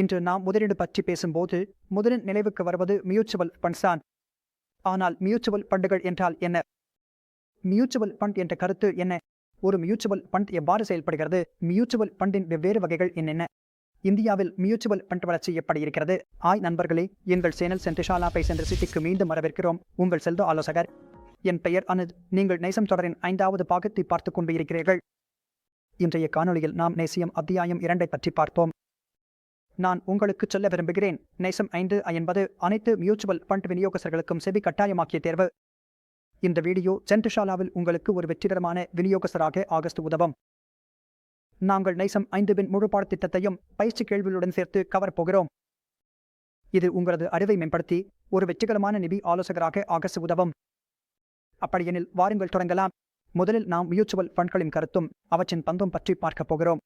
இன்று நாம் முதலீடு பற்றி பேசும்போது முதலில் நினைவுக்கு வருவது மியூச்சுவல் ஃபண்ட்ஸ் தான். ஆனால் மியூச்சுவல் ஃபண்டுகள் என்றால் என்ன? மியூச்சுவல் ஃபண்ட் என்ற கருத்து என்ன? ஒரு மியூச்சுவல் ஃபண்ட் எவ்வாறு செயல்படுகிறது? மியூச்சுவல் ஃபண்டின் வெவ்வேறு வகைகள் என்னென்ன? இந்தியாவில் மியூச்சுவல் ஃபண்ட் வளர்ச்சி எப்படி இருக்கிறது? ஆய் நண்பர்களே எங்கள் சேனல் சென்ட்ரிஷாலா பை சென்ற சிட்டிக்கு மீண்டும் வரவேற்கிறோம். உங்கள் செல்வ ஆலோசகர். என் பெயர் அனுத். நீங்கள் நேசம் தொடரின் ஐந்தாவது பாகத்தை பார்த்துக் கொண்டு இருக்கிறீர்கள். இன்றைய காணொளியில் நாம் நேசியம் அத்தியாயம் இரண்டை பற்றி பார்ப்போம். நான் உங்களுக்கு சொல்ல விரும்புகிறேன். நேசம் ஐந்து என்பது அனைத்து மியூச்சுவல் ஃபண்ட் விநியோகஸ்தர்களுக்கும் செவி கட்டாயமாக்கிய தேர்வு. இந்த வீடியோ சென்ட்ரிஷாலாவில் உங்களுக்கு ஒரு வெற்றிகரமான விநியோகஸ்தராக ஆகஸ்ட் உதவும். நாங்கள் நைசம் ஐந்துவின் முழு பாடத்திட்டத்தையும் பயிற்சி கேள்விகளுடன் சேர்த்து கவர் போகிறோம். இது உங்களது அறிவை மேம்படுத்தி ஒரு வெற்றிகரமான நிதி ஆலோசகராக ஆகஸ்ட் உதவும். அப்படியெனில் வாருங்கள் தொடங்கலாம். முதலில் நாம் மியூச்சுவல் ஃபண்ட்களின் கருத்தும் அவற்றின் பந்தும் பற்றி பார்க்கப் போகிறோம்.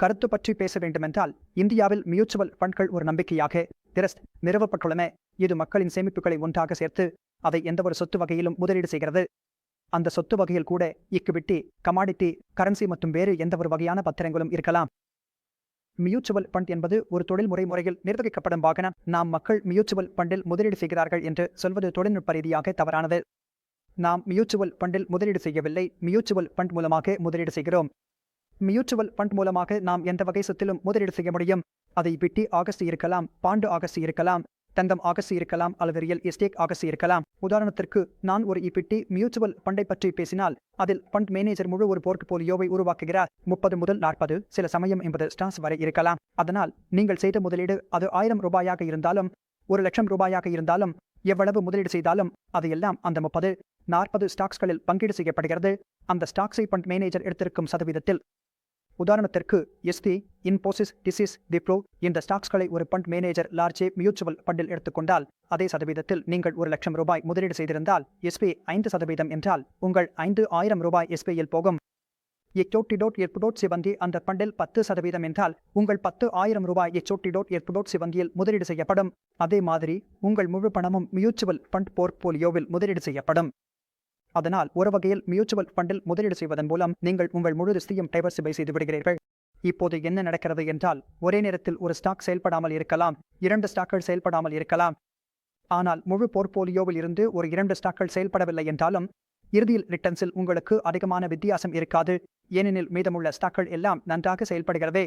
கருத்து பற்றி பேச வேண்டுமென்றால் இந்தியாவில் மியூச்சுவல் ஃபண்ட்கள் ஒரு நம்பிக்கையாக திரஸ்ட் நிறுவப்பட்டுள்ளன. இது மக்களின் சேமிப்புகளை ஒன்றாக சேர்த்து அதை எந்தவொரு சொத்து வகையிலும் முதலீடு செய்கிறது. அந்த சொத்து வகையில் கூட இக்குவிட்டி கமாடிட்டி கரன்சி மற்றும் வேறு எந்தவொரு வகையான பத்திரங்களும் இருக்கலாம். மியூச்சுவல் ஃபண்ட் என்பது ஒரு தொழில்முறை முறையில் நிர்வகிக்கப்படும் வாகனம். நாம் மக்கள் மியூச்சுவல் ஃபண்டில் முதலீடு செய்கிறார்கள் என்று சொல்வது தொழில்நுட்ப ரீதியாக தவறானது. நாம் மியூச்சுவல் ஃபண்டில் முதலீடு செய்யவில்லை. மியூச்சுவல் ஃபண்ட் மூலமாக முதலீடு செய்கிறோம். மியூச்சுவல் ஃபண்ட் மூலமாக நாம் எந்த வகை சொத்திலும் முதலீடு செய்ய முடியும். அதை விட்டி ஆகஸ்ட் இருக்கலாம் பாண்டு ஆகஸ்ட் இருக்கலாம் தந்தம் ஆகஸ்ட் இருக்கலாம் அல்லது ரியல் எஸ்டேட் ஆகஸ்ட் இருக்கலாம். உதாரணத்திற்கு நான் ஒரு இப்பிட்டி மியூச்சுவல் ஃபண்டை பற்றி பேசினால் அதில் ஃபண்ட் மேனேஜர் முழு ஒரு போர்ட்போலியோவை உருவாக்குகிறார். முப்பது முதல் நாற்பது சில சமயம் என்பது ஸ்டாக்ஸ் வரை இருக்கலாம். அதனால் நீங்கள் செய்த முதலீடு அது ஆயிரம் ரூபாயாக இருந்தாலும் ஒரு லட்சம் ரூபாயாக இருந்தாலும் எவ்வளவு முதலீடு செய்தாலும் அதையெல்லாம் அந்த முப்பது நாற்பது ஸ்டாக்ஸ்களில் பங்கீடு செய்யப்படுகிறது. அந்த ஸ்டாக்ஸை ஃபண்ட் மேனேஜர் எடுத்திருக்கும் சதவீதத்தில் உதாரணத்திற்கு எஸ்டி இன்போசிஸ் டிசிஸ் விப்ரோ இந்த ஸ்டாக்ஸ்களை ஒரு பண்ட் மேனேஜர் லார்ஜே மியூச்சுவல் ஃபண்டில் எடுத்துக்கொண்டால் அதே சதவீதத்தில் நீங்கள் ஒரு லட்சம் ரூபாய் முதலீடு செய்திருந்தால் எஸ்பி ஐந்து சதவீதம் என்றால் உங்கள் ஐந்து ஆயிரம் ரூபாய் எஸ்பியில் போகும். எச்சோட்டி டோட் எற்புடோட் சிவந்தி அந்த பண்டில் பத்து சதவீதம் என்றால் உங்கள் பத்து ஆயிரம் ரூபாய் எச்சோட்டி டோட் எற்புடோட் சிவந்தியில் முதலீடு செய்யப்படும். அதே மாதிரி உங்கள் முழு பணமும் மியூச்சுவல் ஃபண்ட் போர்ட்போலியோவில் முதலீடு செய்யப்படும். அதனால் ஒரு வகையில் மியூச்சுவல் ஃபண்டில் முதலீடு செய்வதன் மூலம் நீங்கள் உங்கள் முழு ரிஸ்கையும் டைவர்சிஃபை செய்து விடுகிறீர்கள். இப்போது என்ன நடக்கிறது என்றால் ஒரே நேரத்தில் ஒரு ஸ்டாக் செயல்படாமல் இருக்கலாம் இரண்டு ஸ்டாக்கள் செயல்படாமல் இருக்கலாம். ஆனால் முழு போர்ட்போலியோவில் இருந்து ஒரு இரண்டு ஸ்டாக்கள் செயல்படவில்லை என்றாலும் இறுதியில் ரிட்டர்ன்ஸில் உங்களுக்கு அதிகமான வித்தியாசம் இருக்காது. ஏனெனில் மீதமுள்ள ஸ்டாக்கள் எல்லாம் நன்றாக செயல்படுகிறதே.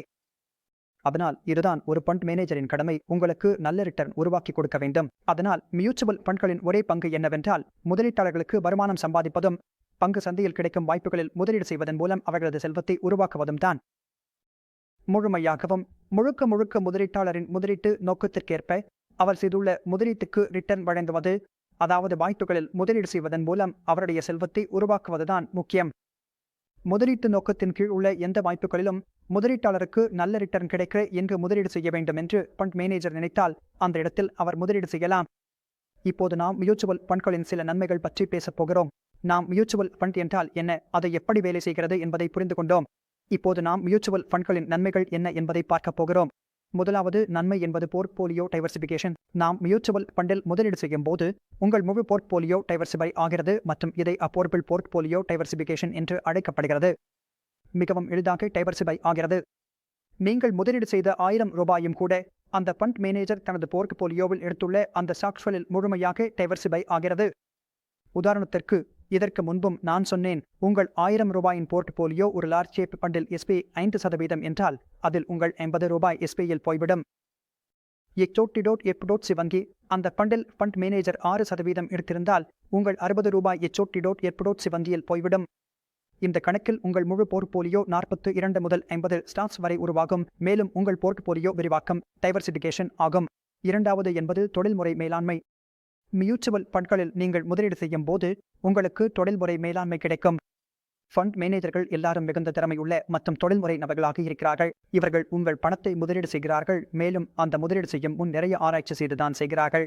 அதனால் இதுதான் ஒரு பண்ட் மேனேஜரின் கடமை. உங்களுக்கு நல்ல ரிட்டர்ன் உருவாக்கி கொடுக்க வேண்டும். அதனால் மியூச்சுவல் பண்ட்களின் ஒரே பங்கு என்னவென்றால் முதலீட்டாளர்களுக்கு வருமானம் சம்பாதிப்பதும் பங்கு சந்தையில் கிடைக்கும் வாய்ப்புகளில் முதலீடு செய்வதன் மூலம் அவர்களது செல்வத்தை உருவாக்குவதும் தான். முழுமையாகவும் முழுக்க முழுக்க முதலீட்டாளரின் முதலீட்டு நோக்கத்திற்கேற்ப அவர் செய்துள்ள முதலீட்டுக்கு ரிட்டர்ன் வழங்குவது அதாவது வாய்ப்புகளில் முதலீடு செய்வதன் மூலம் அவருடைய செல்வத்தை உருவாக்குவதுதான் முக்கியம். முதலீட்டு நோக்கத்தின் கீழ் உள்ள எந்த வாய்ப்புகளிலும் முதலீட்டாளருக்கு நல்ல ரிட்டர்ன் கிடைக்க எங்கு முதலீடு செய்ய வேண்டும் என்று ஃபண்ட் மேனேஜர் நினைத்தால் அந்த இடத்தில் அவர் முதலீடு செய்யலாம். இப்போது நாம் மியூச்சுவல் ஃபண்ட்களின் சில நன்மைகள் பற்றி பேசப் போகிறோம். நாம் மியூச்சுவல் ஃபண்ட் என்றால் என்ன? அதை எப்படி வேலை செய்கிறது என்பதை புரிந்து கொண்டோம். இப்போது நாம் மியூச்சுவல் ஃபண்ட்களின் நன்மைகள் என்ன என்பதை பார்க்கப் போகிறோம். முதலாவது நன்மை என்பது போர்ட்போலியோ டைவர்சிபிகேஷன் நாம் மியூச்சுவல் ஃபண்டில் முதலீடு செய்யும் போது உங்கள் முழு போர்ட்போலியோ டைவர்சிபை ஆகிறது மற்றும் இதை அப்போர்பிள் போர்ட்போலியோ டைவர்சிபிகேஷன் என்று அழைக்கப்படுகிறது. மிகவும் எளிதாக டைவர்சிபை ஆகிறது. நீங்கள் முதலீடு செய்த ஆயிரம் ரூபாயும் கூட அந்த ஃபண்ட் மேனேஜர் தனது போர்ட்போலியோவில் எடுத்துள்ள அந்த ஸ்டாக்ஸ்களில் முழுமையாக டைவர்சிபை ஆகிறது. உதாரணத்திற்கு இதற்கு முன்பும் நான் சொன்னேன் உங்கள் ஆயிரம் ரூபாயின் போர்ட்போலியோ ஒரு லார்ஜ் ஷேப் பண்டில் எஸ்பி ஐந்து சதவீதம் என்றால் அதில் உங்கள் எண்பது ரூபாய் எஸ்பியில் போய்விடும். எச்சோட்டிடோட் சி சிவங்கி அந்த பண்டில் ஃபண்ட் மேனேஜர் ஆறு சதவீதம் எடுத்திருந்தால் உங்கள் அறுபது ரூபாய் எச்சோட்டிடோட் எப்டோட் சிவங்கியில் போய்விடும். இந்த கணக்கில் உங்கள் முழு போர்ட்போலியோ நாற்பத்து இரண்டு முதல் ஐம்பது ஸ்டாக்ஸ் வரை உருவாகும். மேலும் உங்கள் போர்ட்போலியோ விரிவாக்கம் டைவர்சிபிகேஷன் ஆகும். இரண்டாவது என்பது தொழில்முறை மேலாண்மை. மியூச்சுவல் ஃபண்ட்களில் நீங்கள் முதலீடு செய்யும் போது உங்களுக்கு தொழில்முறை மேலாண்மை கிடைக்கும். ஃபண்ட் மேனேஜர்கள் எல்லாரும் மிகுந்த திறமையுள்ள மற்றும் தொழில்முறை நபர்களாக இருக்கிறார்கள். இவர்கள் உங்கள் பணத்தை முதலீடு செய்கிறார்கள். மேலும் அந்த முதலீடு செய்யும் முன் நிறைய ஆராய்ச்சி செய்துதான் செய்கிறார்கள்.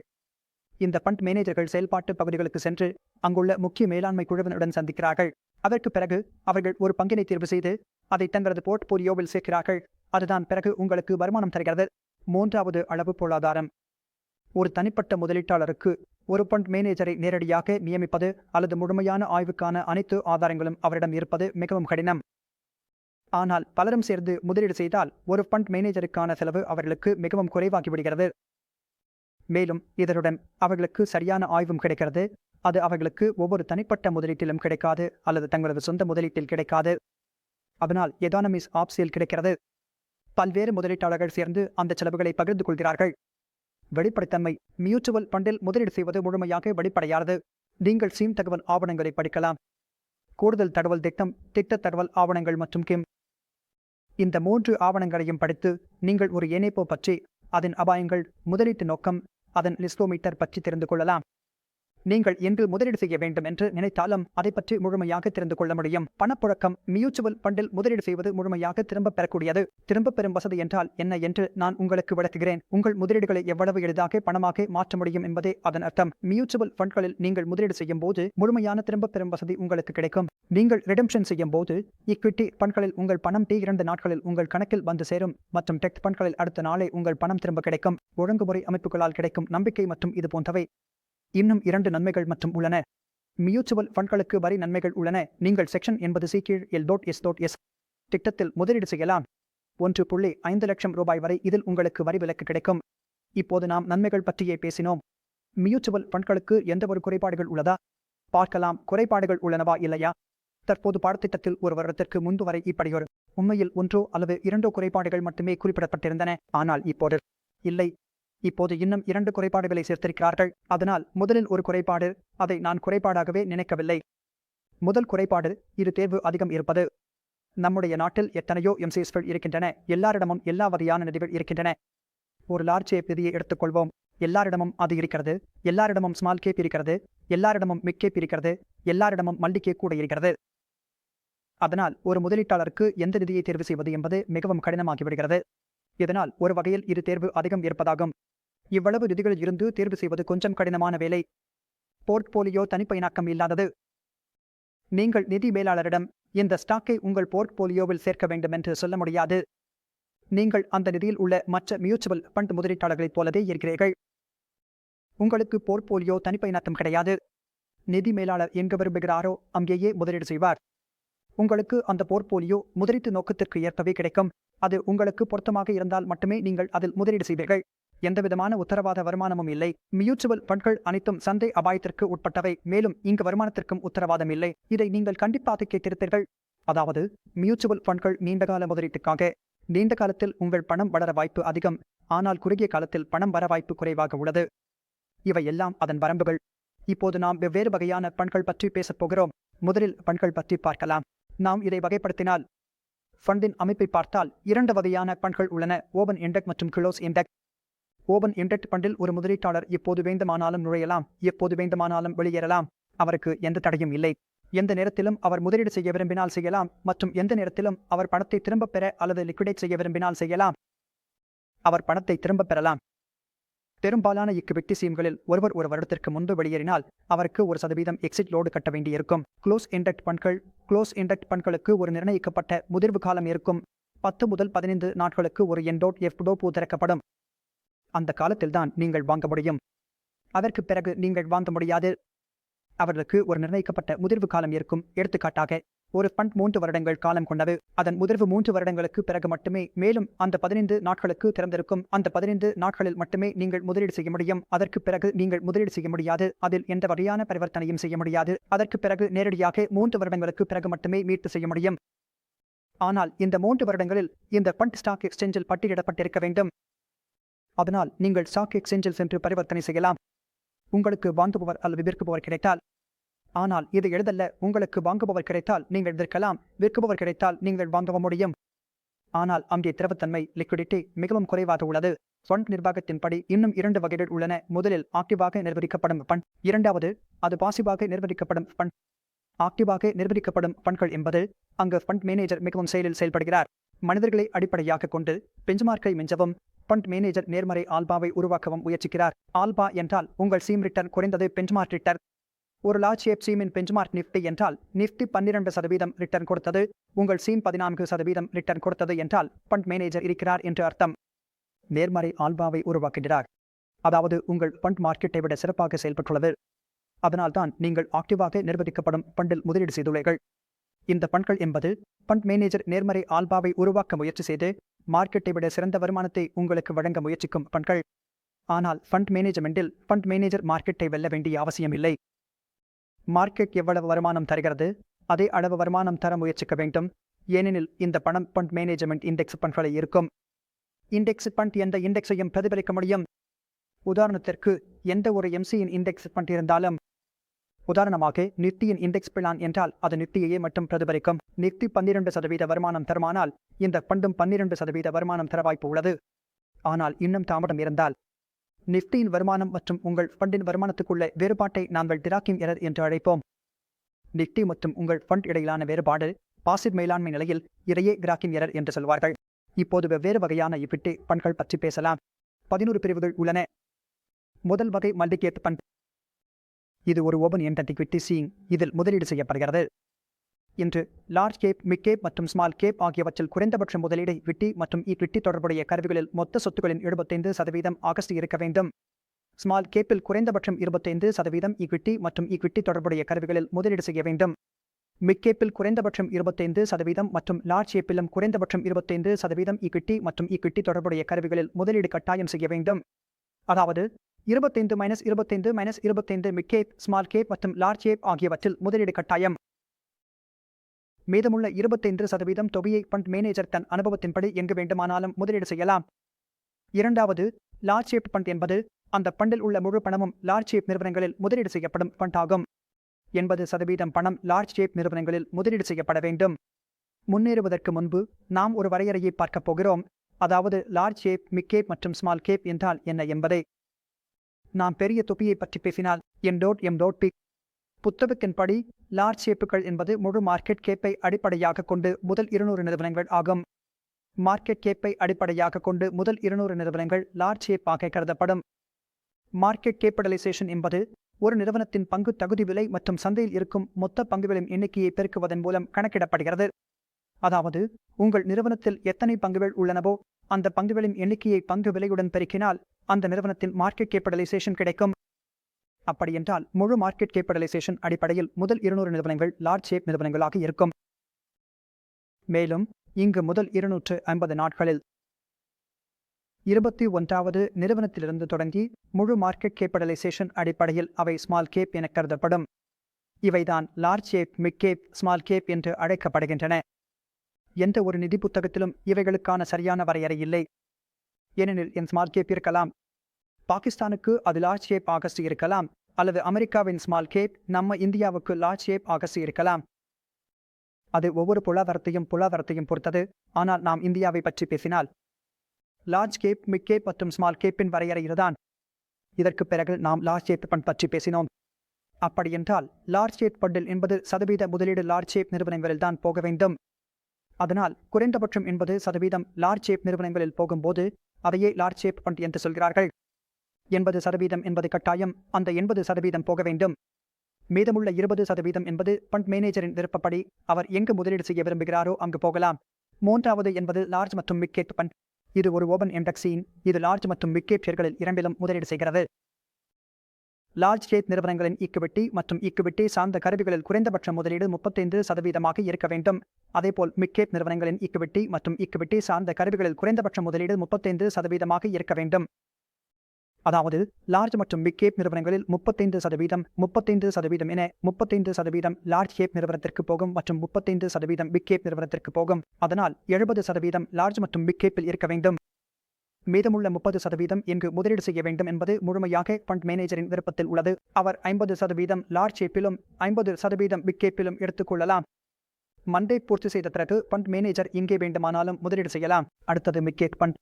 இந்த ஃபண்ட் மேனேஜர்கள் செயல்பாட்டு பகுதிகளுக்கு சென்று அங்குள்ள முக்கிய மேலாண்மை குழுவினருடன் சந்திக்கிறார்கள். அதற்கு பிறகு அவர்கள் ஒரு பங்கினை தேர்வு செய்து அதை தங்களது போர்ட்போலியோவில் சேர்க்கிறார்கள். அதுதான் பிறகு உங்களுக்கு வருமானம் தருகிறது. மூன்றாவது அளவு பொருளாதாரம். ஒரு தனிப்பட்ட முதலீட்டாளருக்கு ஒரு ஃபண்ட் மேனேஜரை நேரடியாக நியமிப்பது அல்லது முழுமையான ஆய்வுக்கான அனைத்து ஆதாரங்களும் அவரிடம் இருப்பது மிகவும் கடினம். ஆனால் பலரும் சேர்ந்து முதலீடு செய்தால் ஒரு ஃபண்ட் மேனேஜருக்கான செலவு அவர்களுக்கு மிகவும் குறைவாகிவிடுகிறது. மேலும் இதனுடன் அவர்களுக்கு சரியான ஆய்வும் கிடைக்கிறது. அது அவர்களுக்கு ஒவ்வொரு தனிப்பட்ட முதலீட்டிலும் கிடைக்காது அல்லது தங்களது சொந்த முதலீட்டில் கிடைக்காது. அதனால் எதானமிஸ் ஆப்ஸில் கிடைக்கிறது. பல்வேறு முதலீட்டாளர்கள் சேர்ந்து அந்த செலவுகளை பகிர்ந்து கொள்கிறார்கள். வெளிப்படைத்தன்மை மியூச்சுவல் ஃபண்டில் முதலீடு செய்வது முழுமையாக வெளிப்படையானது. நீங்கள் சீம் தகவல் ஆவணங்களை படிக்கலாம். கூடுதல் தகவல் திட்டம் திட்ட தகவல் ஆவணங்கள் மற்றும் கிம். இந்த மூன்று ஆவணங்களையும் படித்து நீங்கள் ஒரு இணைப்பு பற்றி அதன் அபாயங்கள் முதலீட்டு நோக்கம் அதன் லிஸ்டோமீட்டர் பற்றி தெரிந்து கொள்ளலாம். நீங்கள் எங்கு முதலீடு செய்ய வேண்டும் என்று நினைத்தாலும் அதை பற்றி முழுமையாக தெரிந்து கொள்ள முடியும். பணப்புழக்கம் மியூச்சுவல் ஃபண்டில் முதலீடு செய்வது முழுமையாக திரும்பப் பெறக்கூடியது. திரும்பப் பெறும் வசதி என்றால் என்ன என்று நான் உங்களுக்கு விளக்குகிறேன். உங்கள் முதலீடுகளை எவ்வளவு எளிதாக பணமாக மாற்ற முடியும் என்பதே அதன் அர்த்தம். மியூச்சுவல் ஃபண்ட்களில் நீங்கள் முதலீடு செய்யும் போது முழுமையான திரும்பப் பெறும் வசதி உங்களுக்கு கிடைக்கும். நீங்கள் ரிடம்ஷன் செய்யும் போது ஈக்விட்டி ஃபண்ட்களில் உங்கள் பணம் டி இரண்டு நாட்களில் உங்கள் கணக்கில் வந்து சேரும் மற்றும் டெக் ஃபண்ட்களில் அடுத்த நாளே உங்கள் பணம் திரும்ப கிடைக்கும். ஒழுங்குமுறை அமைப்புகளால் கிடைக்கும் நம்பிக்கை மற்றும் இது போன்றவை. இன்னும் இரண்டு நன்மைகள் மற்றும் உள்ளன. மியூச்சுவல் ஃபண்ட்களுக்கு வரி நன்மைகள் உள்ளன. நீங்கள் செக்ஷன் எண்பது சி கீழ் L dot S dot S திட்டத்தில் முதலீடு செய்யலாம். ஒன்று புள்ளி ஐந்து லட்சம் ரூபாய் வரை இதில் உங்களுக்கு வரி விலக்கு கிடைக்கும். இப்போது நாம் நன்மைகள் பற்றியே பேசினோம். மியூச்சுவல் ஃபண்ட்களுக்கு எந்த ஒரு குறைபாடுகள் உள்ளதா? பார்க்கலாம். குறைபாடுகள் உள்ளனவா இல்லையா? தற்போது பாடத்திட்டத்தில் ஒரு வருடத்திற்கு முன்பு வரை இப்படியொரு உண்மையில் ஒன்றோ அல்லது இரண்டோ குறைபாடுகள் மட்டுமே குறிப்பிடப்பட்டிருந்தன. ஆனால் இப்போது இல்லை. இப்போது இன்னும் இரண்டு குறைபாடுகளை சேர்த்திருக்கிறார்கள். அதனால் முதலில் ஒரு குறைபாடு அதை நான் குறைபாடாகவே நினைக்கவில்லை. முதல் குறைபாடு இரு தேர்வு அதிகம் இருப்பது. நம்முடைய நாட்டில் எத்தனையோ எம்சிஎஸ்கள் இருக்கின்றன. எல்லாரிடமும் எல்லா வகையான நிதிகள் இருக்கின்றன. ஒரு லார்ஜ் ஏப் நிதியை எடுத்துக்கொள்வோம். எல்லாரிடமும் அது இருக்கிறது. எல்லாரிடமும் ஸ்மால் கேப் இருக்கிறது. எல்லாரிடமும் மிக் கேப் இருக்கிறது. எல்லாரிடமும் மல்டி கேப் கூட இருக்கிறது. அதனால் ஒரு முதலீட்டாளருக்கு எந்த நிதியை தேர்வு செய்வது என்பது மிகவும் கடினமாகிவிடுகிறது. இதனால் ஒரு வகையில் இரு தேர்வு அதிகம் இருப்பதாகும். இவ்வளவு நிதிகளில் இருந்து தேர்வு செய்வது கொஞ்சம் கடினமான வேலை. போர்ட்போலியோ தனிப்பயனாக்கம் இல்லாதது. நீங்கள் நிதி மேலாளரிடம் இந்த ஸ்டாக்கை உங்கள் போர்ட்போலியோவில் சேர்க்க வேண்டும் என்று சொல்ல முடியாது. நீங்கள் அந்த நிதியில் உள்ள மற்ற மியூச்சுவல் ஃபண்ட் முதலீட்டாளர்களைப் போலவே இருக்கிறீர்கள். உங்களுக்கு போர்ட்போலியோ தனிப்பயனாக்கம் கிடையாது. நிதி மேலாளர் எங்கு விரும்புகிறாரோ அங்கேயே முதலீடு செய்வார். உங்களுக்கு அந்த போர்ட்போலியோ முதலீட்டு நோக்கத்திற்கு ஏற்பவே கிடைக்கும். அது உங்களுக்கு பொருத்தமாக இருந்தால் மட்டுமே நீங்கள் அதில் முதலீடு செய்வீர்கள். எந்தவிதமான உத்தரவாத வருமானமும் இல்லை. மியூச்சுவல் ஃபண்ட்கள் அனைத்தும் சந்தை அபாயத்திற்கு உட்பட்டவை. மேலும் இங்கு வருமானத்திற்கும் உத்தரவாதம் இல்லை. இதை நீங்கள் கண்டிப்பாக கேட்டிருப்பீர்கள் அதாவது மியூச்சுவல் ஃபண்ட்கள் நீண்டகால முதலீட்டுக்காக நீண்ட காலத்தில் உங்கள் பணம் வளர வாய்ப்பு அதிகம். ஆனால் குறுகிய காலத்தில் பணம் வர வாய்ப்பு குறைவாக உள்ளது. இவை எல்லாம் அதன் வரம்புகள். இப்போது நாம் வெவ்வேறு வகையான பண்கள் பற்றி பேசப் போகிறோம். முதலில் பண்கள் பற்றி பார்க்கலாம். நாம் இதை வகைப்படுத்தினால் ஃபண்டின் அமைப்பை பார்த்தால் இரண்டு வகையான பண்கள் உள்ளன. ஓபன் இண்டெக் மற்றும் கிளோஸ் இண்டெக் ஓபன் இன்டெட் பண்டில் ஒரு முதலீட்டாளர் எப்போது வேண்டுமானாலும் நுழையலாம் எப்போது வேண்டுமானாலும் வெளியேறலாம். அவருக்கு எந்த தடையும் இல்லை. எந்த நேரத்திலும் அவர் முதலீடு செய்ய விரும்பினால் செய்யலாம் மற்றும் எந்த நேரத்திலும் அவர் பணத்தை திரும்பப் பெற அல்லது லிக்விடேட் செய்ய விரும்பினால் செய்யலாம். அவர் பணத்தை திரும்பப் பெறலாம். பெரும்பாலான இக்குவிட்டி சீம்களில் ஒருவர் ஒரு வருடத்திற்கு முன்பு வெளியேறினால் அவருக்கு ஒரு சதவீதம் எக்ஸிட் லோடு கட்ட வேண்டியிருக்கும். க்ளோஸ் இண்டெக்ட் பண்கள் க்ளோஸ் இண்டெக்ட் பண்களுக்கு ஒரு நிர்ணயிக்கப்பட்ட முதிர்வு காலம் இருக்கும். பத்து முதல் பதினைந்து நாட்களுக்கு ஒரு என்டோட் எஃப்டோப்பு திறக்கப்படும். அந்த காலத்தில்தான் நீங்கள் வாங்க முடியும். அதற்கு பிறகு நீங்கள் வாங்க முடியாது. அவர்களுக்கு ஒரு நிர்ணயிக்கப்பட்ட முதிர்வு காலம் இருக்கும். எடுத்துக்காட்டாக ஒரு ஃபண்ட் மூன்று வருடங்கள் காலம் கொண்டது. அதன் முதிர்வு மூன்று வருடங்களுக்கு பிறகு மட்டுமே மேலும் அந்த பதினைந்து நாட்களுக்கு திறந்திருக்கும். அந்த பதினைந்து நாட்களில் மட்டுமே நீங்கள் முதலீடு செய்ய முடியும். அதற்கு பிறகு நீங்கள் முதலீடு செய்ய முடியாது. அதில் எந்த வகையான பரிவர்த்தனையும் செய்ய முடியாது. அதற்கு பிறகு நேரடியாக மூன்று வருடங்களுக்கு பிறகு மட்டுமே மீட்டு செய்ய முடியும். ஆனால் இந்த மூன்று வருடங்களில் இந்த ஃபண்ட் ஸ்டாக் எக்ஸ்சேஞ்சில் பட்டியலிடப்பட்டிருக்க வேண்டும். அதனால் நீங்கள் ஸ்டாக் எக்ஸ்சேஞ்சில் சென்று பரிவர்த்தனை செய்யலாம். உங்களுக்கு வாங்குபவர் அல்லது விற்குபவர் கிடைத்தால். ஆனால் இது எழுதல்ல உங்களுக்கு வாங்குபவர் கிடைத்தால் நீங்கள் விற்கலாம். விற்குபவர் கிடைத்தால் நீங்கள் வாங்க முடியும். ஆனால் அங்கே திரவத்தன்மை லிக்விடிட்டி மிகவும் குறைவாக உள்ளது. ஃபண்ட் நிர்வாகத்தின்படி இன்னும் இரண்டு வகைகள் உள்ளன. முதலில் ஆக்டிவாக நிர்வகிக்கப்படும் ஃபண்ட் இரண்டாவது அது பாசிவாக நிர்வகிக்கப்படும் ஃபண்ட் ஆக்டிவாக நிர்வகிக்கப்படும் ஃபண்ட்கள் என்பது அங்கு ஃபண்ட் மேனேஜர் மிகவும் செயலில் செயல்படுகிறார். மனிதர்களை அடிப்படையாக கொண்டு பெஞ்ச்மார்க்கை மிஞ்சவும் ஃபண்ட் மேனேஜர் நேர்மறை ஆல்பாவை உருவாக்கவும் முயற்சிக்கிறார். ஆல்பா என்றால் உங்கள் சீம் ரிட்டர்ன் குறைந்தது பெஞ்ச்மார்க் ரிட்டர்ன். ஒரு லார்ஜ் ஷேப் சீமின் பெஞ்ச்மார்க் நிஃப்டி என்றால் நிஃப்டி பன்னிரண்டு சதவீதம் ரிட்டர்ன் கொடுத்தது. உங்கள் சீம் பதினான்கு சதவீதம் ரிட்டர்ன் கொடுத்தது என்றால் ஃபண்ட் மேனேஜர் இருக்கிறார் என்று அர்த்தம். நேர்மறை ஆல்பாவை உருவாக்குகிறார். அதாவது உங்கள் ஃபண்ட் மார்க்கெட்டை விட சிறப்பாக செயல்பட்டுள்ளது. அதனால்தான் நீங்கள் ஆக்டிவாக நிர்வகிக்கப்படும் ஃபண்டில் முதலீடு செய்துள்ளீர்கள். இந்த பண்கள் என்பது பண்ட் மேனேஜர் நேர்மறை ஆல்பாவை உருவாக்க முயற்சி செய்து மார்க்கெட்டை விட சிறந்த வருமானத்தை உங்களுக்கு வழங்க முயற்சிக்கும் பண்கள். ஆனால் ஃபண்ட் மேனேஜ்மெண்ட்டில் ஃபண்ட் மேனேஜர் மார்க்கெட்டை வெல்ல வேண்டிய அவசியமில்லை மார்க்கெட் எவ்வளவு வருமானம் தருகிறது? அதே அளவு வருமானம் தர முயற்சிக்க வேண்டும். ஏனெனில் இந்த பணம் ஃபண்ட் மேனேஜ்மெண்ட் இண்டெக்ஸ் பண்களை இருக்கும் இண்டெக்ஸ் ஃபண்ட் எந்த இண்டெக்ஸையும் பிரதிபலிக்க முடியும்? உதாரணத்திற்கு எந்த ஒரு எம்சியின் இண்டெக்ஸ் ஃபண்ட் இருந்தாலும் உதாரணமாக நித்தியின் இண்டெக்ஸ் பிளான் என்றால் அது நிஃப்டியையே மட்டும் பிரதிபலிக்கும். நிஃப்டி பன்னிரண்டு சதவீத வருமானம் தருமானால் இந்த பண்டும் பன்னிரண்டு சதவீத வருமானம் தர வாய்ப்பு உள்ளது. ஆனால் இன்னும் தாமதம் இருந்தால். நிஃப்டியின் வருமானம் மற்றும் உங்கள் ஃபண்டின் வருமானத்துக்குள்ள வேறுபாட்டை நாங்கள் டிராக்கிங் எரர் என்று அழைப்போம். நிஃப்டி மற்றும் உங்கள் ஃபண்ட் இடையிலான வேறுபாடு பாசிட் மேலாண்மை நிலையில் இடையே கிராக்கிங் எரர் என்று சொல்வார்கள். இப்போது வெவ்வேறு வகையான இப்பிட்டி பண்கள் பற்றி பேசலாம். பதினோரு பிரிவுகள் உள்ளன. முதல் வகை மல்டிகேட் பண்ட் இது ஒரு ஓபன் என் குவிட்டி சீங் இதில் முதலீடு செய்யப்படுகிறது. இன்று லார்ஜ் கேப் மிட் கேப் மற்றும் ஸ்மால் கேப் ஆகியவற்றில் குறைந்தபட்ச முதலீடு விட்டி மற்றும் ஈக்விட்டி தொடர்புடைய கருவிகளில் மொத்த சொத்துக்களின் எழுபத்தைந்து சதவீதம் ஆகஸ்ட் இருக்க வேண்டும். ஸ்மால் கேப்பில் குறைந்தபட்சம் இருபத்தைந்து சதவீதம் ஈக்விட்டி மற்றும் ஈக்விட்டி தொடர்புடைய கருவிகளில் முதலீடு செய்ய வேண்டும். மிக்கேப்பில் குறைந்தபட்சம் இருபத்தைந்து சதவீதம் மற்றும் லார்ஜ் கேப்பிலும் குறைந்தபட்சம் இருபத்தைந்து சதவீதம் ஈக்விட்டி மற்றும் ஈக்விட்டி தொடர்புடைய கருவிகளில் முதலீடு கட்டாயம் செய்ய வேண்டும். அதாவது இருபத்தைந்து மைனஸ் இருபத்தைந்து மைனஸ் இருபத்தைந்து மிட் கேப் ஸ்மால் கேப் மற்றும் லார்ஜ் கேப் ஆகியவற்றில் முதலீடு கட்டாயம். மீதமுள்ள இருபத்தைந்து சதவீதம் தொகையை ஃபண்ட் மேனேஜர் தன் அனுபவத்தின்படி எங்கு வேண்டுமானாலும் முதலீடு செய்யலாம். இரண்டாவது லார்ஜ் ஷேப் ஃபண்ட் என்பது அந்த ஃபண்டில் உள்ள முழு பணமும் லார்ஜ் ஷேப் நிறுவனங்களில் முதலீடு செய்யப்படும் ஃபண்ட் ஆகும். எண்பது சதவீதம் பணம் லார்ஜ் ஷேப் நிறுவனங்களில் முதலீடு செய்யப்பட வேண்டும். முன்னேறுவதற்கு முன்பு நாம் ஒரு வரையறையை பார்க்கப் போகிறோம். அதாவது லார்ஜ் ஷேப் மிட் கேப் மற்றும் ஸ்மால் கேப் என்றால் என்ன என்பதை. நாம் பெரிய தொப்பியை பற்றி பேசினால் M dot M dot P. புத்தகத்தின்படி large ஷேப்புகள் என்பது முழு மார்க்கெட் கேப்பை அடிப்படையாக கொண்டு முதல் இருநூறு நிறுவனங்கள் ஆகும். மார்க்கெட் கேப்பை அடிப்படையாக கொண்டு முதல் இருநூறு நிறுவனங்கள் லார்ஜ் ஷேப்பாக கருதப்படும். மார்க்கெட் கேபிடலைசேஷன் என்பது ஒரு நிறுவனத்தின் பங்கு தகுதி விலை மற்றும் சந்தையில் இருக்கும் மொத்த பங்குகளின் எண்ணிக்கையை பெருக்குவதன் மூலம் கணக்கிடப்படுகிறது. அதாவது உங்கள் நிறுவனத்தில் எத்தனை பங்குகள் உள்ளனவோ அந்த பங்குகளின் எண்ணிக்கையை பங்கு விலையுடன் பெருக்கினால் அந்த நிறுவனத்தின் மார்க்கெட் கேபிடலைசேஷன் கிடைக்கும். அப்படியென்றால் முழு மார்க்கெட் கேபிடலைசேஷன் அடிப்படையில் முதல் இருநூறு நிறுவனங்கள் லார்ஜ் ஷேப் நிறுவனங்களாக இருக்கும். மேலும் இங்கு முதல் இருநூற்று ஐம்பது நாட்களில் இருபத்தி ஒன்றாவது நிறுவனத்திலிருந்து தொடங்கி முழு மார்க்கெட் கேபிடலைசேஷன் அடிப்படையில் அவை ஸ்மால் கேப் என கருதப்படும். இவைதான் large cap mid cap small cap என்று அழைக்கப்படுகின்றன. எந்த ஒரு நிதி புத்தகத்திலும் இவைகளுக்கான சரியான வரையறை இல்லை. ஏனெனில் என் ஸ்மால் கேப் இருக்கலாம். பாகிஸ்தானுக்கு அது லார்ஜ் ஷேப் ஆகஸ்ட் இருக்கலாம். அல்லது அமெரிக்காவின் ஸ்மால் கேப் நம்ம இந்தியாவுக்கு லார்ஜ் ஷேப் ஆகஸ்ட் இருக்கலாம். அது ஒவ்வொரு பொருளாதாரத்தையும் பொருளாதாரத்தையும் பொறுத்தது. ஆனால் நாம் இந்தியாவை பற்றி பேசினால் லார்ஜ் கேப் மிட் கேப் மற்றும் ஸ்மால் கேப்பின் வரையறையில்தான். இதற்கு பிறகு நாம் லார்ஜ் ஷேப் பண்ட் பற்றி பேசினோம். அப்படியென்றால் லார்ஜ் ஷேப் பண்டில் என்பது சதவீத முதலீடு லார்ஜ் ஷேப் நிறுவனங்களில் தான் போக வேண்டும். அதனால் குறைந்தபட்சம் எண்பது சதவீதம் லார்ஜ் ஷேப் நிறுவனங்களில் போகும்போது அதையே லார்ஜ் ஷேப் ஃபண்ட் என்று சொல்கிறார்கள். எண்பது சதவீதம் என்பது கட்டாயம். அந்த எண்பது சதவீதம் போக வேண்டும். மீதமுள்ள இருபது சதவீதம் என்பது ஃபண்ட் மேனேஜரின் விருப்பப்படி அவர் எங்கு முதலீடு செய்ய விரும்புகிறாரோ அங்கு போகலாம். மூன்றாவது என்பது லார்ஜ் மற்றும் மிக்கேட் ஃபண்ட் இது ஒரு ஓபன் எம்டெக்ஸின் இது லார்ஜ் மற்றும் மிக்கேட் ஷேர்களில் இரண்டிலும் முதலீடு செய்கிறது. லார்ஜ் கேட் நிறுவனங்களின் ஈக்குவிட்டி மற்றும் ஈக்குவிட்டி சார்ந்த கருவிகளில் குறைந்தபட்ச முதலீடு முப்பத்தைந்து சதவீதமாக இருக்க வேண்டும். அதேபோல் மிக்கேட் நிறுவனங்களின் ஈக்குவிட்டி மற்றும் ஈக்குவிட்டி சார்ந்த கருவிகளில் குறைந்தபட்ச முதலீடு முப்பத்தைந்து சதவீதமாக இருக்க வேண்டும். அதாவது லார்ஜ் மற்றும் பிக் கேப் நிறுவனங்களில் முப்பத்தைந்து சதவீதம் முப்பத்தைந்து சதவீதம் என முப்பத்தைந்து சதவீதம் லார்ஜ் கேப் நிறுவனத்திற்கு போகும் மற்றும் முப்பத்தைந்து சதவீதம் பிக் கேப் நிறுவனத்திற்கு போகும். அதனால் எழுபது சதவீதம் லார்ஜ் மற்றும் பிக் கேப்பில் இருக்க வேண்டும். மீதமுள்ள முப்பது சதவீதம் இங்கு முதலீடு செய்ய வேண்டும் என்பது முழுமையாக ஃபண்ட் மேனேஜரின் விருப்பத்தில் உள்ளது. அவர் ஐம்பது சதவீதம் லார்ஜ் ஷேப்பிலும் ஐம்பது சதவீதம் விக்கேப்பிலும் எடுத்துக்கொள்ளலாம் மண்டே பூர்த்தி செய்த பிறகு ஃபண்ட் மேனேஜர் இங்கே வேண்டுமானாலும் முதலீடு செய்யலாம். அடுத்தது மிக்கேட் ஃபண்ட்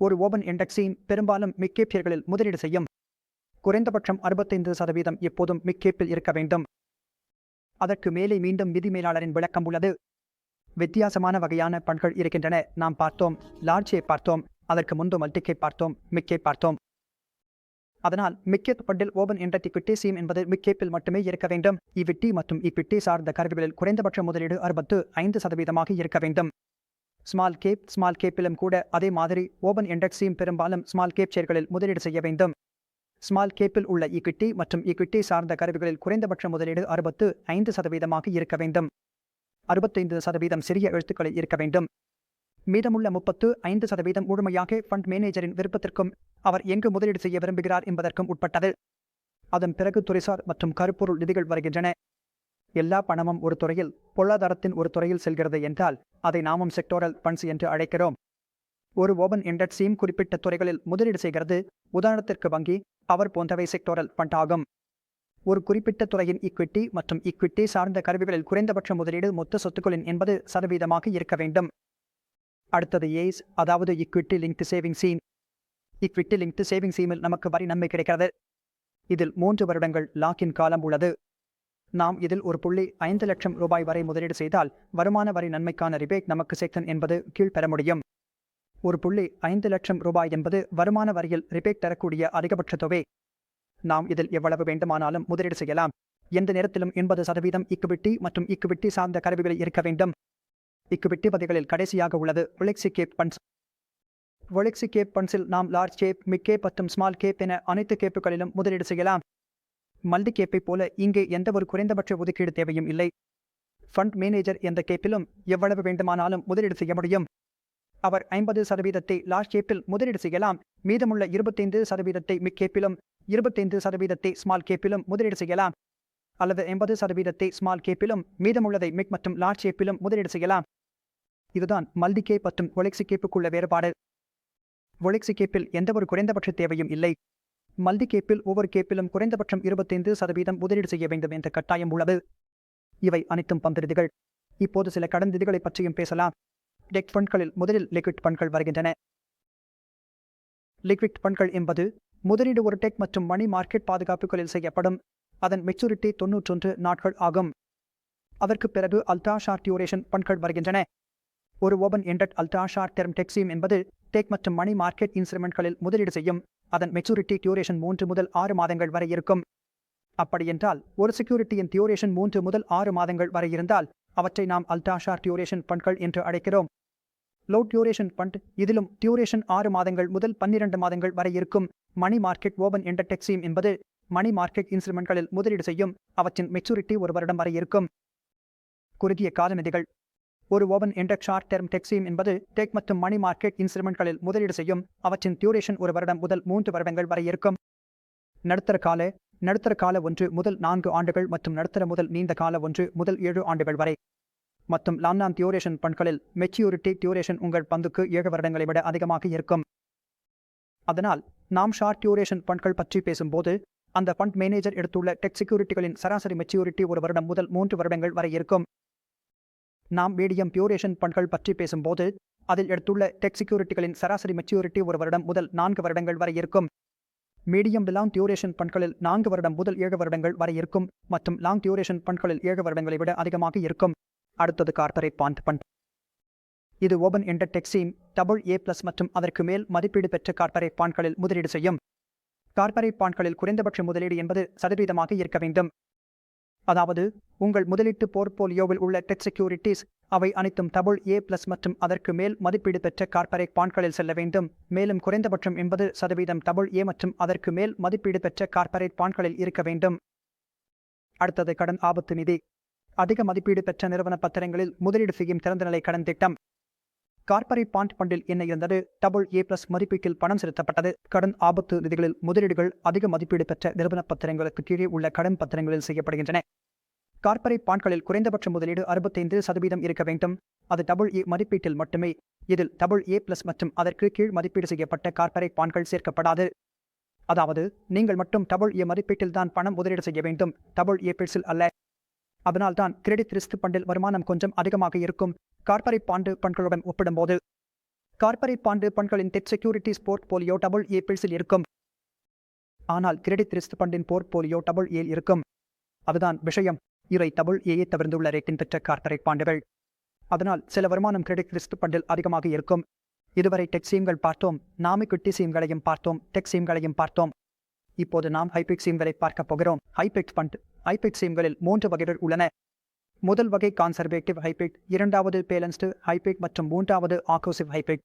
ஒரு ஓபன் இண்டெக்ஸின் பெரும்பாலும் மிக்கேப்பியர்களில் முதலீடு செய்யும். குறைந்தபட்சம் அறுபத்தைந்து சதவீதம் எப்போதும் மிக்கேப்பில் இருக்க வேண்டும். அதற்கு மேலே மீண்டும் நிதி மேலாளரின் விளக்கம் உள்ளது. வித்தியாசமான வகையான பண்கள் இருக்கின்றன. நாம் பார்த்தோம். லார்ஜே பார்த்தோம். அதற்கு முன்பு மல்டிக்கை பார்த்தோம் மிக்கை பார்த்தோம். அதனால் மிக்கேப் பண்டில் ஓபன் என்டர்டிக்விட்டி சீம் என்பது மிக்கேப்பில் மட்டுமே இருக்க வேண்டும். இவிட்டி மற்றும் இக்விட்டி சார்ந்த கருவிகளில் குறைந்தபட்ச முதலீடு அறுபத்து ஐந்து சதவீதமாக இருக்க வேண்டும். ஸ்மால் கேப் ஸ்மால் கேப்பிலும் கூட அதே மாதிரி ஓபன் இண்டெக்ஸையும் பெரும்பாலும் ஸ்மால் கேப் ஷேர்களில் முதலீடு செய்ய வேண்டும். ஸ்மால் கேப்பில் உள்ள ஈக்விட்டி மற்றும் ஈக்விட்டி சார்ந்த கருவிகளில் குறைந்தபட்ச முதலீடு அறுபத்து ஐந்து சதவீதமாக இருக்க வேண்டும். அறுபத்தைந்து சதவீதம் சிறிய எழுத்துக்களில் இருக்க வேண்டும். மீதமுள்ள முப்பத்து ஐந்து சதவீதம் முழுமையாக ஃபண்ட் மேனேஜரின் விருப்பத்திற்கும் அவர் எங்கு முதலீடு செய்ய விரும்புகிறார் என்பதற்கும் உட்பட்டது. அதன் பிறகு துறைசார் மற்றும் கருப்பொருள் நிதிகள் வருகின்றன. எல்லா பணமும் ஒரு துறையில் பொருளாதாரத்தின் ஒரு துறையில் செல்கிறது என்றால் அதை நாமும் செக்டோரல் ஃபண்ட்ஸ் என்று அழைக்கிறோம். ஒரு ஓபன் எண்டட் சீம் குறிப்பிட்ட துறைகளில் முதலீடு செய்கிறது. உதாரணத்திற்கு வங்கி அவர் போன்றவை செக்டோரல் ஃபண்ட் ஆகும். ஒரு குறிப்பிட்ட துறையின் ஈக்விட்டி மற்றும் ஈக்விட்டி சார்ந்த கருவிகளில் குறைந்தபட்ச முதலீடு மொத்த சொத்துக்களின் எண்பது சதவீதமாக இருக்க வேண்டும். அடுத்தது ஏஸ் அதாவது equity linked saving scheme equity linked saving சீமில் நமக்கு வரி நன்மை கிடைக்கிறது. இதில் மூன்று வருடங்கள் லாக்கின் காலம் உள்ளது. நாம் இதில் ஒரு புள்ளி ஐந்து லட்சம் ரூபாய் வரை முதலீடு செய்தால் வருமான வரி நன்மைக்கான ரிபேட் நமக்கு செக்ஷன் என்பது கீழ் பெற முடியும். ஒரு புள்ளி ஐந்து லட்சம் ரூபாய் என்பது வருமான வரியில் ரிபேட் தரக்கூடிய அதிகபட்ச தொகை. நாம் இதில் எவ்வளவு வேண்டுமானாலும் முதலீடு செய்யலாம். எந்த நேரத்திலும் எண்பது சதவீதம் இக்குவிட்டி மற்றும் இக்குவிட்டி சார்ந்த கருவிகளில் இருக்க வேண்டும். இக்கு பதிகளில் கடைசியாக உள்ளது. Flexi cap funds flexi cap பன்ஸில் நாம் லார்ஜ் கேப் மிட் கேப் மற்றும் ஸ்மால் கேப் என அனைத்து கேப்புகளிலும் முதலீடு செய்யலாம். மல்டி கேப்பை போல இங்கே எந்த ஒரு குறைந்தபட்ச ஒதுக்கீடு தேவையும் இல்லை. ஃபண்ட் மேனேஜர் எந்த கேப்பிலும் எவ்வளவு வேண்டுமானாலும் முதலீடு செய்ய முடியும். அவர் ஐம்பது சதவீதத்தை லார்ஜ் கேப்பில் முதலீடு செய்யலாம். மீதமுள்ள இருபத்தைந்து சதவீதத்தை மிக் கேப்பிலும் இருபத்தைந்து சதவீதத்தை ஸ்மால் கேப்பிலும் முதலீடு செய்யலாம். அல்லது எண்பது சதவீதத்தை ஸ்மால் கேப்பிலும் மீதமுள்ளதை மிக் மற்றும் லார்ஜ் கேப்பிலும் முதலீடு செய்யலாம். இதுதான் மல்டி கேப் மற்றும் ஒலெக்சி கேப்புக்குள்ள வேறுபாடு. ஒலெக்சி கேப்பில் எந்த ஒரு குறைந்தபட்ச தேவையும் இல்லை. மல்டி கேப்பில் ஒவ்வொரு கேப்பிலும் குறைந்தபட்சம் இருபத்தைந்து சதவீதம் முதலீடு செய்ய வேண்டும் என்ற கட்டாயம் உள்ளது. இவை அனைத்தும் பந்திருதிகள் இப்போது சில கடன் விதிகளை பற்றியும் பேசலாம். டெக் ஃபண்ட்களில் முதலில் லிக்விட் ஃபண்ட்கள் வருகின்றன. லிக்விட் ஃபண்ட்கள் என்பது முதலீடு ஒரு டெக் மற்றும் மணி மார்க்கெட் பாதுகாப்புகளில் செய்யப்படும். அதன் மெச்சூரிட்டி தொன்னூற்றொன்று நாட்கள் ஆகும். அதற்கு பிறகு அல்ட்ரா ஷார்ட் டியூரேஷன் பண்கள் வருகின்றன. ஒரு open ended ultra short term debt scheme என்பது டெக் மற்றும் மணி மார்க்கெட் இன்ஸ்ட்ருமெண்ட்களில் முதலீடு செய்யும். அதன் மெச்சூரிட்டி டியூரேஷன் மூன்று முதல் ஆறு மாதங்கள் வரை இருக்கும். அப்படியென்றால் ஒரு செக்யூரிட்டியின் டியூரேஷன் மூன்று முதல் ஆறு மாதங்கள் வரை இருந்தால் அவற்றை நாம் அல்ட்ரா ஷார்ட் டியூரேஷன் பண்கள் என்று அழைக்கிறோம். லோ டியூரேஷன் பண்ட் இதிலும் டியூரேஷன் ஆறு மாதங்கள் முதல் பன்னிரண்டு மாதங்கள் வரை இருக்கும். Money market open ended debt scheme என்பது மணி மார்க்கெட் இன்ஸ்ட்ருமெண்ட்களில் முதலீடு செய்யும். அவற்றின் மெச்சூரிட்டி ஒரு வருடம் வரை இருக்கும். குறுகிய கால நிதிகள் ஒரு open ended short term debt scheme என்பது டெக் மற்றும் மணி மார்க்கெட் இன்ஸ்ட்ருமெண்ட்களில் முதலீடு செய்யும் அவற்றின் டியூரேஷன் ஒரு வருடம் முதல் மூன்று வருடங்கள் வரை இருக்கும். நடுத்தர கால நடுத்தர கால ஒன்று முதல் நான்கு ஆண்டுகள் மற்றும் நடுத்தர முதல் நீண்ட கால ஒன்று முதல் ஏழு ஆண்டுகள் வரை. மற்றும் லான்னான் டியூரேஷன் பண்களில் மெச்சூரிட்டி டியூரேஷன் உங்கள் பந்துக்கு ஏழு வருடங்களை விட அதிகமாக இருக்கும். அதனால் நாம் ஷார்ட் டியூரேஷன் பண்கள் பற்றி பேசும்போது அந்த ஃபண்ட் மேனேஜர் எடுத்துள்ள டெக் செக்யூரிட்டிகளின் சராசரி மெச்சூரிட்டி ஒரு வருடம் முதல் மூன்று வருடங்கள் வரை இருக்கும். நாம் மீடியம் பியூரேஷன் பண்கள் பற்றி பேசும்போது அதில் எடுத்துள்ள டெக் செக்யூரிட்டிகளின் சராசரி மெச்சூரிட்டி ஒரு வருடம் முதல் நான்கு வருடங்கள் வரை இருக்கும். மீடியம் லாங் டியூரேஷன் பண்களில் நான்கு வருடம் முதல் ஏழு வருடங்கள் வரை இருக்கும் மற்றும் லாங் டியூரேஷன் பண்களில் ஏழு வருடங்களை விட அதிகமாக இருக்கும். அடுத்தது கார்பரேட் பாண்ட் பண்ட் இது open ended debt scheme double A plus மற்றும் அதற்கு மேல் மதிப்பீடு பெற்ற கார்பரேட் பாண்ட்களில் முதலீடு செய்யும். கார்பரேட் பாண்ட்களில் குறைந்தபட்ச முதலீடு என்பது சதவீதமாக இருக்க வேண்டும். அதாவது உங்கள் முதலீட்டு போர்ட்போலியோவில் உள்ள டெக் செக்யூரிட்டிஸ் அவை அனைத்தும் டபுள் ஏ பிளஸ் மற்றும் அதற்கு மேல் மதிப்பீடு பெற்ற கார்ப்பரேட் பாண்ட்களில் செல்ல வேண்டும். மேலும் குறைந்தபட்சம் எண்பது சதவீதம் டபுள் ஏ மற்றும் அதற்கு மேல் மதிப்பீடு பெற்ற கார்ப்பரேட் பாண்ட்களில் இருக்க வேண்டும். அடுத்தது கடன் ஆபத்து நிதி. அதிக மதிப்பீடு பெற்ற நிறுவன பத்திரங்களில் முதலீடு செய்யும் திறந்தநிலை கடன் திட்டம். கார்ப்பரேட் பாண்ட் பண்டில் என்ன இருந்தது? டபுள் ஏ பிளஸ் மதிப்பீட்டில் பணம் செலுத்தப்பட்டது. கடன் ஆபத்து நிதிகளில் முதலீடுகள் அதிக மதிப்பீடு பெற்ற நிறுவன பத்திரங்களுக்கு கீழே உள்ள கடன் பத்திரங்களில் செய்யப்படுகின்றன. கார்ப்பரேட் பாண்ட்களில் குறைந்தபட்ச முதலீடு அறுபத்தைந்து சதவீதம் இருக்க வேண்டும். அது டபுள் ஏ மதிப்பீட்டில் மட்டுமே. இதில் டபுள் ஏ பிளஸ் மற்றும் அதற்கு கீழ் மதிப்பீடு செய்யப்பட்ட கார்ப்பரேட் பாண்ட்கள் சேர்க்கப்படாது. அதாவது நீங்கள் மட்டும் டபுள் ஏ மதிப்பீட்டில் தான் பணம் முதலீடு செய்ய வேண்டும். டபுள் ஏ பில்ஸில் அல்ல. அதனால்தான் கிரெடிட் ரிஸ்க் பண்டில் வருமானம் கொஞ்சம் அதிகமாக இருக்கும். கார்ப்பரேட் பாண்டு பண்களுடன் ஒப்பிடும்போது corporate bond பண்களின் debt securities portfolio double A பில்ஸில் இருக்கும். ஆனால் கிரெடிட் ரிஸ்க் பண்டின் போர்ட்போலியோ டபுள் ஏல் இருக்கும். அதுதான் விஷயம். இவை டபுள் ஏயை தவிர்ந்துள்ள ரேட்டின் பெற்ற கார்ப்பரேட் பாண்டுகள். அதனால் சில வருமானம் கிரெடிட் ரிஸ்க் பண்டில் அதிகமாக இருக்கும். இதுவரை டெக் சீம்கள் பார்த்தோம். நாமி குட்டி சீம்களையும் பார்த்தோம். டெக் சீம்களையும் பார்த்தோம். இப்போது நாம் ஹைபிக் சீம்களை பார்க்க போகிறோம். ஹைபிக் ஃபண்ட் ஹைபிக் சீம்களில் மூன்று வகைகள் உள்ளன. முதல் வகை கான்சர்வேட்டிவ் ஹைபிக் இரண்டாவது பேலன்ஸ்டு ஹைபிக் மற்றும் மூன்றாவது ஆக்கோசிவ் ஹைபிக்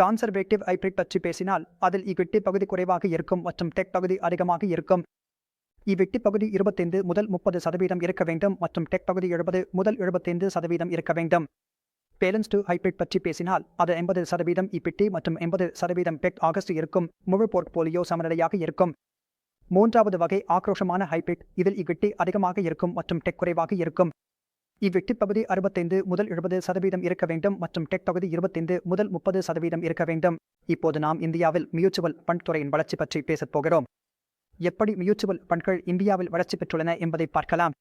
கான்சர்வேட்டிவ் ஹைபிரிட் பற்றி பேசினால் அதில் இக்விட்டி பகுதி குறைவாக இருக்கும் மற்றும் டெக் பகுதி அதிகமாக இருக்கும். இவ்வெட்டி பகுதி இருபத்தைந்து முதல் முப்பது சதவீதம் இருக்க வேண்டும் மற்றும் டெக் பகுதி எழுபது முதல் எழுபத்தைந்து சதவீதம் இருக்க வேண்டும். பேலன்ஸ்டு ஹைபிரிட் பற்றி பேசினால் அது எண்பது சதவீதம் இப்பிட்டி மற்றும் எண்பது சதவீதம் டெக் ஆகஸ்ட் இருக்கும். முழு போர்ட்போலியோ சமநிலையாக இருக்கும். மூன்றாவது வகை ஆக்ரோஷமான ஹைபிரிட் இதில் இவ்விட்டி அதிகமாக இருக்கும் மற்றும் டெக் குறைவாக இருக்கும். இவ்வெட்டி பகுதி அறுபத்தைந்து முதல் எழுபது சதவீதம் இருக்க வேண்டும் மற்றும் டெக் பகுதி இருபத்தைந்து முதல் முப்பது சதவீதம் இருக்க வேண்டும். இப்போது நாம் இந்தியாவில் மியூச்சுவல் ஃபண்ட் துறையின் வளர்ச்சி பற்றி பேசப் போகிறோம். எப்படி மியூச்சுவல் ஃபண்ட்கள் இந்தியாவில் வளர்ச்சி பெற்றுள்ளன என்பதை பார்க்கலாம்.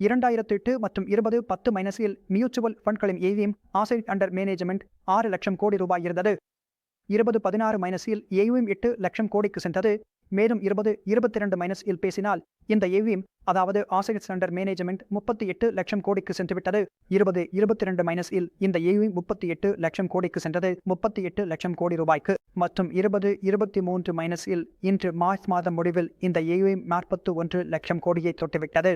இரண்டாயிரத்து எட்டு மற்றும் இருபது பத்து மைனஸில் மியூச்சுவல் ஃபண்ட்களின் ஏவிஎம் ஆசைட் அண்டர் மேனேஜ்மெண்ட் ஆறு லட்சம் கோடி ரூபாய் இருந்தது. இருபது பதினாறு மைனஸில் ஏவிஎம் எட்டு லட்சம் கோடிக்கு சென்றது. மேலும் இருபது இருபத்தி இரண்டு மைனஸில் பேசினால் இந்த ஏவிஎம் அதாவது ஆசிரியர் சிலண்டர் மேனேஜ்மெண்ட் முப்பத்தி எட்டு லட்சம் கோடிக்கு சென்றுவிட்டது. இருபது இருபத்தி ரெண்டு மைனஸ் இல் இந்த ஏவி முப்பத்தி எட்டு லட்சம் கோடிக்கு சென்றது. முப்பத்தி எட்டு லட்சம் கோடி ரூபாய்க்கு. மற்றும் இருபது இருபத்தி மூன்று மைனஸ் இல் இன்று மார்ச் மாதம் முடிவில் இந்த ஏவி நாற்பத்து ஒன்று லட்சம் கோடியை தொட்டுவிட்டது.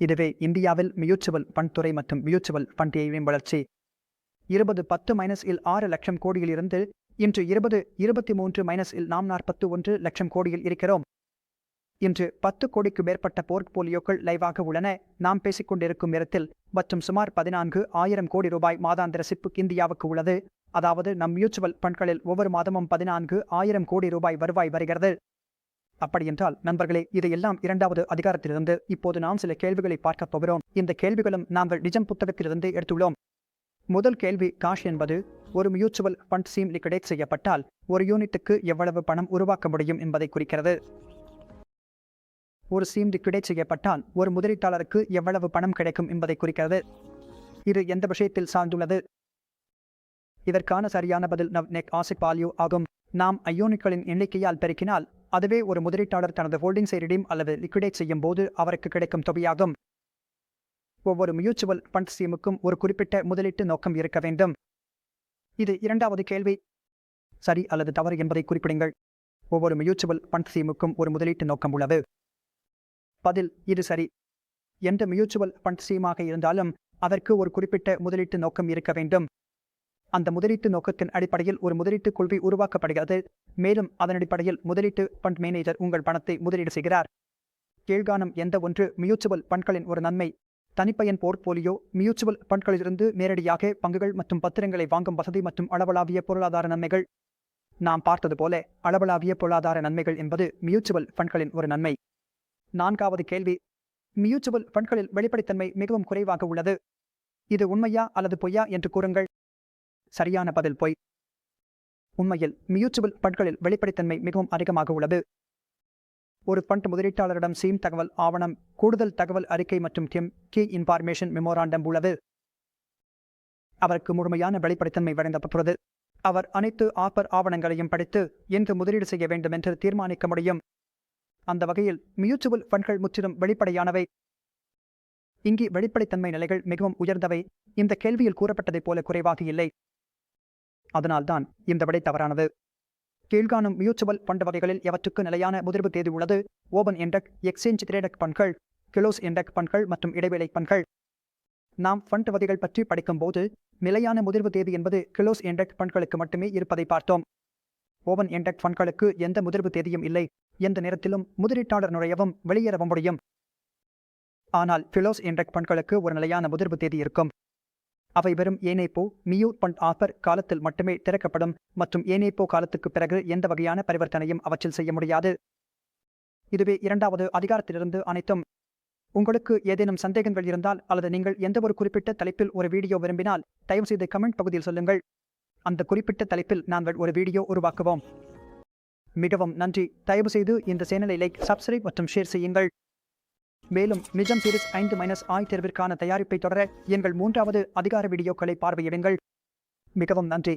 இதுவே இந்தியாவில் மியூச்சுவல் ஃபண்ட் துறை மற்றும் மியூச்சுவல் ஃபண்ட் ஏவிஎம் வளர்ச்சி. இருபது பத்து மைனஸ் இல் ஆறு லட்சம் கோடியில் இருந்து இன்று இருபது இருபத்தி மூன்று மைனஸ் இல் நாம் நாற்பத்து ஒன்று லட்சம் கோடியில் இருக்கிறோம். இன்று பத்து கோடிக்கு மேற்பட்ட போர்ட்போலியோக்கள் லைவாக உள்ளன. நாம் பேசிக்கொண்டிருக்கும் நேரத்தில் மற்றும் சுமார் பதினான்கு ஆயிரம் கோடி ரூபாய் மாதாந்திர சிப்பு இந்தியாவுக்கு உள்ளது. அதாவது நம் மியூச்சுவல் ஃபண்ட்களில் ஒவ்வொரு மாதமும் பதினான்கு ஆயிரம் கோடி ரூபாய் வருவாய் வருகிறது. அப்படியென்றால் நண்பர்களே இதையெல்லாம் இரண்டாவது அதிகாரத்திலிருந்து இப்போது நாம் சில கேள்விகளை பார்க்கப் போகிறோம். இந்த கேள்விகளும் நாங்கள் நிஜம் புத்தகத்திலிருந்து எடுத்துள்ளோம். முதல் கேள்வி காஷ் என்பது ஒரு மியூச்சுவல் ஃபண்ட் சீம் லிக்விடேட் செய்யப்பட்டால் ஒரு யூனிட்டுக்கு எவ்வளவு பணம் உருவாக்க முடியும் என்பதை குறிக்கிறது. ஒரு சீம் லிக்விடேட் செய்யப்பட்டால் ஒரு முதலீட்டாளருக்கு எவ்வளவு பணம் கிடைக்கும் என்பதை குறிக்கிறது. இது எந்த விஷயத்தில் சார்ந்துள்ளது? இதற்கான சரியான பதில் நவ் நெக் ஆசிக் பாலியோ ஆகும். நாம் ஐயோனிக்களின் எண்ணிக்கையால் பெருக்கினால் அதுவே ஒரு முதலீட்டாளர் தனது ஹோல்டிங்ஸை ரிடீம் அல்லது லிக்விடேட் செய்யும் போது அவருக்கு கிடைக்கும் தொகையாகும். ஒவ்வொரு மியூச்சுவல் ஃபண்ட் ஸ்கீமுக்கும் ஒரு குறிப்பிட்ட முதலீட்டு நோக்கம் இருக்க வேண்டும். இது இரண்டாவது கேள்வி. சரி அல்லது தவறு என்பதை குறிப்பிடுங்கள். ஒவ்வொரு மியூச்சுவல் ஃபண்ட் ஸ்கீமுக்கும் ஒரு முதலீட்டு நோக்கம் உள்ளது. பதில் இது சரி எந்த மியூச்சுவல் ஃபண்ட் ஸ்கீமாக இருந்தாலும் அதற்கு ஒரு குறிப்பிட்ட முதலீட்டு நோக்கம் இருக்க வேண்டும். அந்த முதலீட்டு நோக்கத்தின் அடிப்படையில் ஒரு முதலீட்டு கொள்கை உருவாக்கப்படுகிறது. மேலும் அதன் அடிப்படையில் முதலீட்டு ஃபண்ட் மேனேஜர் உங்கள் பணத்தை முதலீடு செய்கிறார். கீழ்காணும் எந்த ஒன்று மியூச்சுவல் ஃபண்ட்களின் ஒரு நன்மை. தனிப்பயன் போர்ட்போலியோ மியூச்சுவல் ஃபண்ட்களிலிருந்து நேரடியாக பங்குகள் மற்றும் பத்திரங்களை வாங்கும் வசதி மற்றும் அளவளாவிய பொருளாதார நன்மைகள். நாம் பார்த்தது போல அளவளாவிய பொருளாதார நன்மைகள் என்பது மியூச்சுவல் ஃபண்ட்களின் ஒரு நன்மை. நான்காவது கேள்வி. மியூச்சுவல் ஃபண்ட்களில் வெளிப்படைத்தன்மை மிகவும் குறைவாக உள்ளது. இது உண்மையா அல்லது பொய்யா என்று கூறுங்கள். சரியான பதில் பொய். உண்மையில் மியூச்சுவல் ஃபண்ட்களில் வெளிப்படைத்தன்மை மிகவும் அதிகமாக உள்ளது. ஒரு ஃபண்ட் முதலீட்டாளரிடம் சீம் தகவல் ஆவணம் கூடுதல் தகவல் அறிக்கை மற்றும் டிம் கீ இன்ஃபார்மேஷன் மெமோராண்டம் உள்ளது. அவருக்கு முழுமையான வெளிப்படைத்தன்மை வழங்கப்பட்டுள்ளது அவர் அனைத்து ஆஃபர் ஆவணங்களையும் படித்து என்று முதலீடு செய்ய வேண்டும் என்று தீர்மானிக்க முடியும். அந்த வகையில் மியூச்சுவல் ஃபண்ட்கள் முற்றிலும் வெளிப்படையானவை. இங்கே வெளிப்படைத்தன்மை நிலைகள் மிகவும் உயர்ந்தவை. இந்த கேள்வியில் கூறப்பட்டதைப் போல குறைவாக இல்லை. அதனால்தான் இந்த விடை தவறானது. கீழ்காணும் மியூச்சுவல் ஃபண்ட் வகைகளில் எவற்றுக்கு நிலையான முதிர்வு தேதி உள்ளது? ஓபன் எண்டக் எக்ஸ்சேஞ்ச் திரேடக் பண்கள் கிலோஸ் எண்டக் பண்கள் மற்றும் இடைவேளை பண்கள் நாம் ஃபண்ட் வகைகள் பற்றி படிக்கும்போது நிலையான முதிர்வு தேதி என்பது கிலோஸ் எண்டக் ஃபண்ட்களுக்கு மட்டுமே இருப்பதை பார்த்தோம். ஓபன் எண்டக் ஃபண்ட்களுக்கு எந்த முதிர்வு தேதியும் இல்லை. எந்த நேரத்திலும் முதலீட்டாளர் நுழையவும் வெளியேறவும் முடியும். ஆனால் ஃபிலோஸ் எண்டக் பண்களுக்கு ஒரு நிலையான முதிர்வு தேதி இருக்கும். அவை வெறும் ஏனைப்போ மியூ பண்ட் ஆஃபர் காலத்தில் மட்டுமே திறக்கப்படும் மற்றும் ஏனைப்போ காலத்துக்கு பிறகு எந்த வகையான பரிவர்த்தனையும் அவற்றில் செய்ய முடியாது. இதுவே இரண்டாவது அதிகாரத்திலிருந்து அனைத்தும். உங்களுக்கு ஏதேனும் சந்தேகங்கள் இருந்தால் அல்லது நீங்கள் எந்த ஒரு குறிப்பிட்ட தலைப்பில் ஒரு வீடியோ விரும்பினால் தயவுசெய்து கமெண்ட் பகுதியில் சொல்லுங்கள். அந்த குறிப்பிட்ட தலைப்பில் நாங்கள் ஒரு வீடியோ உருவாக்குவோம். மிகவும் நன்றி. தயவு செய்து இந்த சேனலை லைக் சப்ஸ்கிரைப் மற்றும் ஷேர் செய்யுங்கள். மேலும் நிஜம் சீரிஸ் ஐந்து மைனஸ் ஆய் தேர்விற்கான தயாரிப்பை தொடர எங்கள் மூன்றாவது அதிகார வீடியோக்களை பார்வையிடுங்கள். மிகவும் நன்றி.